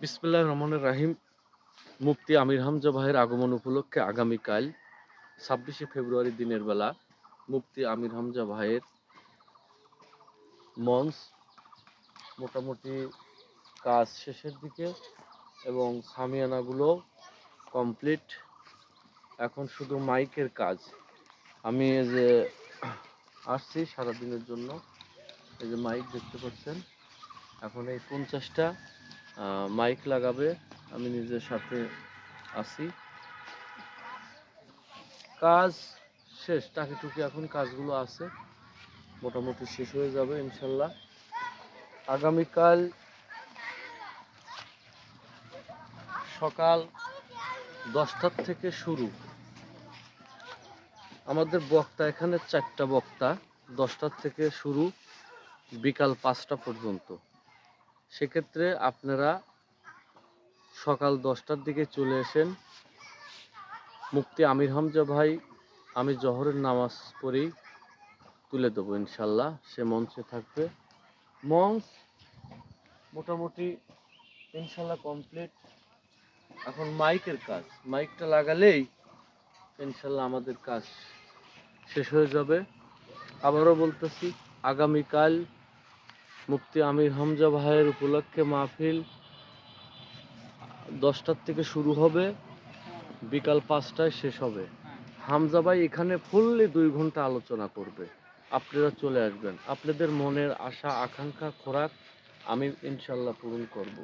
বিসমুল্লাহ রহমানুর রাহিম। মুফতি আমির হামজা ভাইয়ের আগমন উপলক্ষে আগামীকাল ছাব্বিশে ফেব্রুয়ারি দিনের বেলা মুফতি আমির হামজা ভাইয়ের মঞ্চ মোটামুটি কাজ শেষের দিকে এবং সামিয়ানাগুলো কমপ্লিট। এখন শুধু মাইকের কাজ। আমি যে আসছি সারাদিনের জন্য। এই যে মাইক দেখতে পাচ্ছেন। এখন এই পঞ্চাশটা মাইক লাগাবে, আমি নিজের সাথে আছি। কাজ শেষ, টাকিটুকি এখন কাজগুলো আছে, মোটামুটি শেষ হয়ে যাবে, ইনশাল্লাহ। আগামীকাল সকাল দশটার থেকে শুরু। আমাদের বক্তা এখানে চারটা বক্তা, দশটার থেকে শুরু, বিকাল পাঁচটা পর্যন্ত। সেক্ষেত্রে আপনারা সকাল দশটার দিকে চলে আসেন। মুফতি আমির হামজা ভাই, আমি জহরের নামাজ পড়েই তুলে দেবো ইনশাল্লাহ, সে মঞ্চে থাকবে। মঞ্চ মোটামুটি ইনশাল্লাহ কমপ্লিট। এখন মাইকের কাজ, মাইকটা লাগালেই ইনশাল্লাহ আমাদের কাজ শেষ হয়ে যাবে। আবারও বলতেছি, আগামীকাল মুফতি আমির হামজা ভাইয়ের উপলক্ষে মাহফিল দশটার থেকে শুরু হবে, বিকাল পাঁচটায় শেষ হবে। হামজা ভাই এখানে ফুললি দুই ঘণ্টা আলোচনা করবে। আপনারা চলে আসবেন। আপনাদের মনের আশা, আকাঙ্ক্ষা, খোরাক আমি ইনশাল্লাহ পূরণ করব।